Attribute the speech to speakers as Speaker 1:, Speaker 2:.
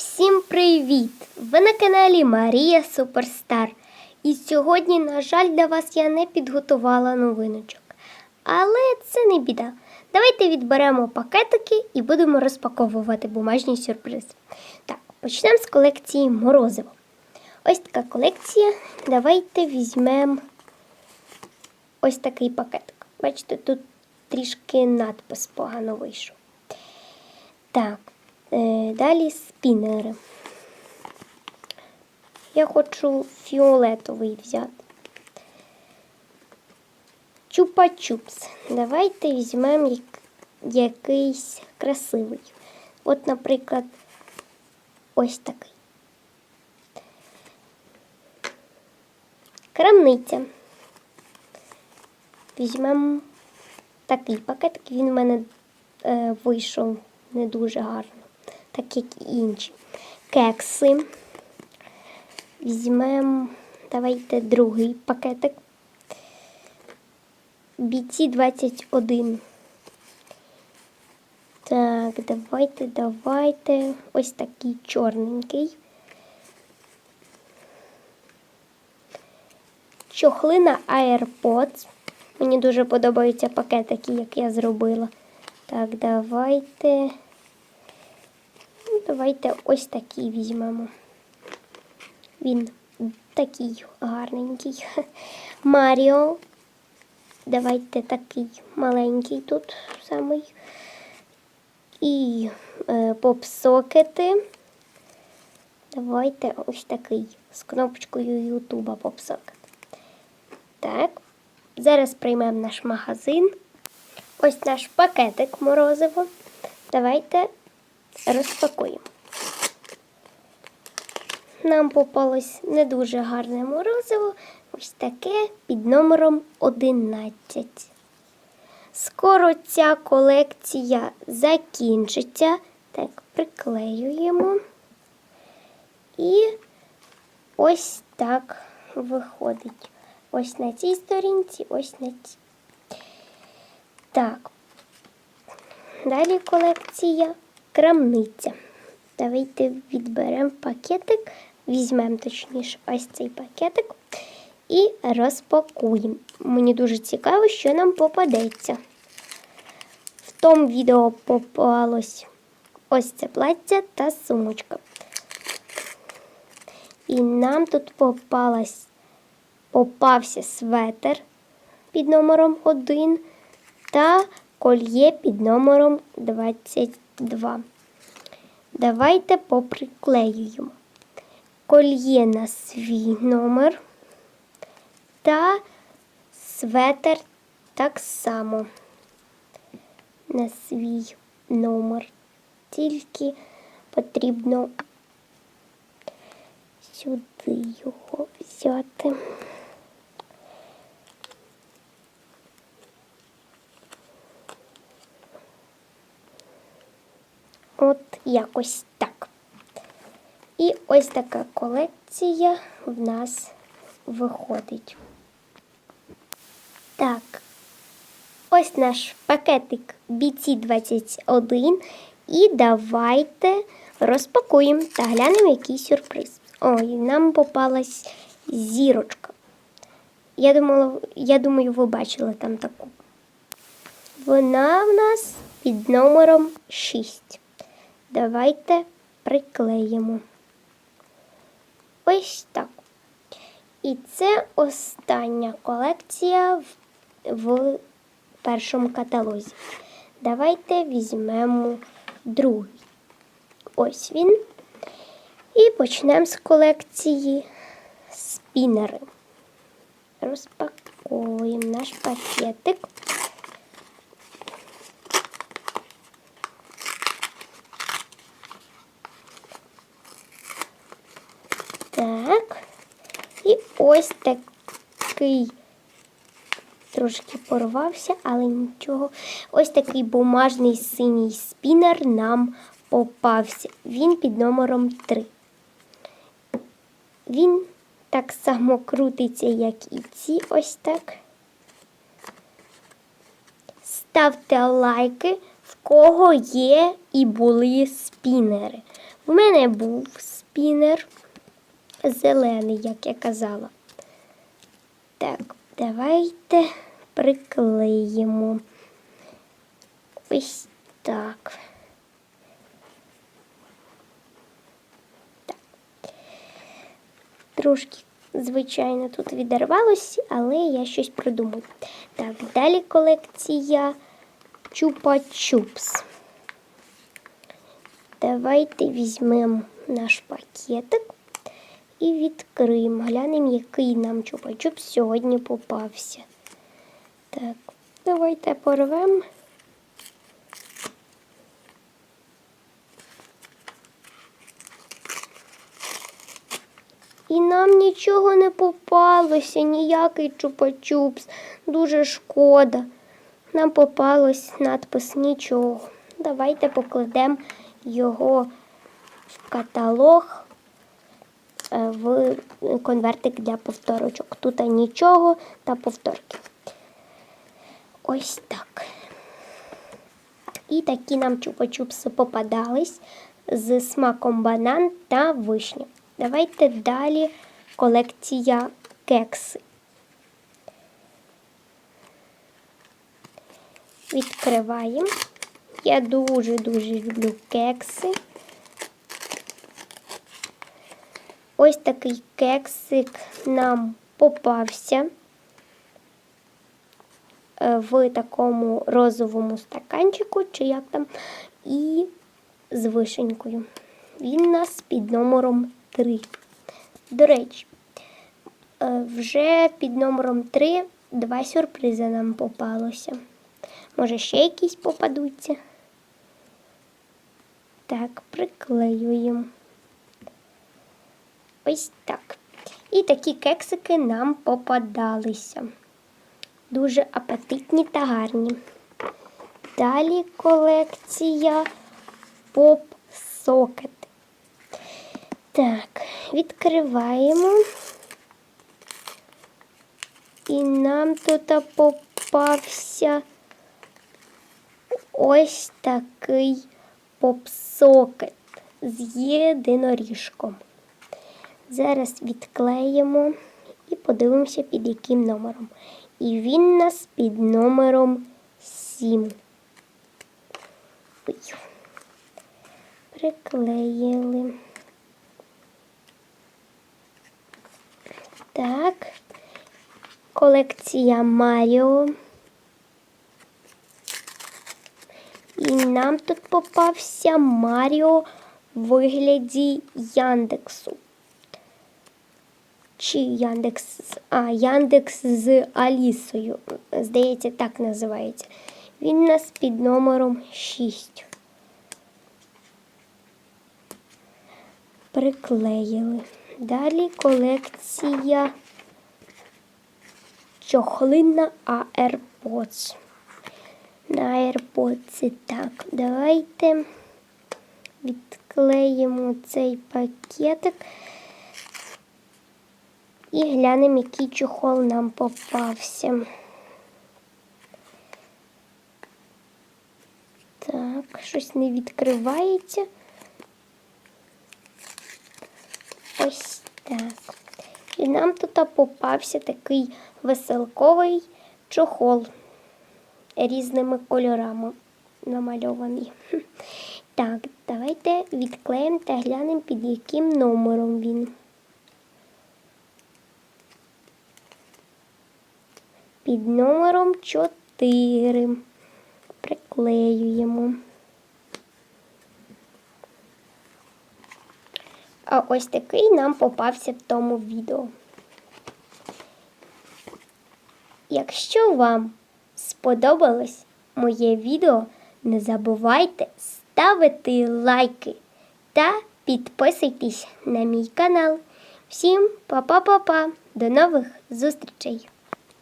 Speaker 1: Всім привіт! Ви на каналі Марія Суперстар. І сьогодні, на жаль, для вас я не підготувала новиночок. Але це не біда. Давайте відберемо пакетики і будемо розпаковувати бумажні сюрпризи. Так, почнемо з колекції морозиво. Ось така колекція. Давайте візьмемо ось такий пакетик. Бачите, тут трішки надпис погано вийшов. Так, далі спінери. Я хочу фіолетовий взяти. Чупа-чупс. Давайте візьмемо як, якийсь красивий. От, наприклад, ось такий. Крамниця. Візьмемо такий пакетик, він в мене е, вийшов не дуже гарно, так як і інші. Кекси. Візьмемо, давайте другий пакетик. BT 21. Так, давайте, давайте. Ось такий чорненький. Чохлина AirPods. Мені дуже подобаються пакетики, як я зробила. Так, давайте. Давайте ось такий візьмемо. Він такий гарненький. Маріо. Давайте такий маленький тут самий. І е, попсокети. Давайте ось такий з кнопочкою Ютуба попсокет. Так. Зараз приймемо наш магазин. Ось наш пакетик морозиво. Давайте розпакуємо. Нам попалось не дуже гарне морозиво. Ось таке під номером 11. Скоро ця колекція закінчиться. Так, приклеюємо. І ось так виходить. Ось на цій сторінці, ось на цій. Так. Далі колекція крамниця. Давайте відберемо пакетик, візьмемо точніше ось цей пакетик і розпакуємо. Мені дуже цікаво, що нам попадеться. В тому відео попалось ось це плаття та сумочка. І нам тут попалась, попався светер під номером 1 та кольє під номером 22. Давайте поприклеюємо. Кольє на свій номер та светер так само на свій номер. Тільки потрібно сюди його взяти. От якось так. І ось така колекція в нас виходить. Так, ось наш пакетик BT21. І давайте розпакуємо та глянемо, який сюрприз. Ой, нам попалась зірочка. Я думала, я думаю, ви бачили там таку. Вона в нас під номером 6. Давайте приклеїмо. Ось так. І це остання колекція в, першому каталозі. Давайте візьмемо другий. Ось він. І почнемо з колекції спінери. Розпаковуємо наш пакетик. Так. І ось такий трошки порвався, але нічого. Ось такий бумажний синій спінер нам попався. Він під номером 3. Він так само крутиться, як і ці ось так. Ставте лайки, в кого є і були спінери. У мене був спінер зелений, як я казала. Так, давайте приклеїмо. Ось так. Так. Трошки, звичайно, тут відірвалось, але я щось придумаю. Так, далі колекція Чупа-Чупс. Давайте візьмемо наш пакетик і відкриємо. Глянемо, який нам чупа-чупс сьогодні попався. Так, давайте порвемо. І нам нічого не попалося, ніякий чупа-чупс. Дуже шкода. Нам попалось надпис нічого. Давайте покладемо його в каталог в конвертик для повторочок. Тут нічого та повторки. Ось так. І такі нам чупа-чупси попадались з смаком банан та вишні. Давайте далі колекція кекси. Відкриваємо. Я дуже-дуже люблю кекси. Ось такий кексик нам попався е, в такому розовому стаканчику, чи як там, і з вишенькою. Він у нас під номером 3. До речі, е, вже під номером 3 два сюрпризи нам попалося. Може, ще якісь попадуться. Так, приклеюємо. Ось так. І такі кексики нам попадалися. Дуже апетитні та гарні. Далі колекція поп-сокети. Так, відкриваємо. І нам тут попався ось такий попсокет з єдиноріжком. Зараз відклеїмо і подивимося, під яким номером. І він нас під номером 7. Ой. Приклеїли. Так. Колекція Маріо. І нам тут попався Маріо в вигляді Яндексу. Чи Яндекс, а, Яндекс з Алісою. Здається, так називається. Він у нас під номером 6. Приклеїли. Далі колекція чохлина AirPods. На AirPods так. Давайте відклеїмо цей пакетик і глянемо, який чохол нам попався. Так, щось не відкривається. Ось так. І нам тут попався такий веселковий чохол різними кольорами намальований. Так, давайте відклеїмо та глянемо, під яким номером він. Під номером 4. Приклеюємо. А ось такий нам попався в тому відео. Якщо вам сподобалось моє відео, не забувайте ставити лайки та підписуйтесь на мій канал. Всім па-па-па-па! До нових зустрічей!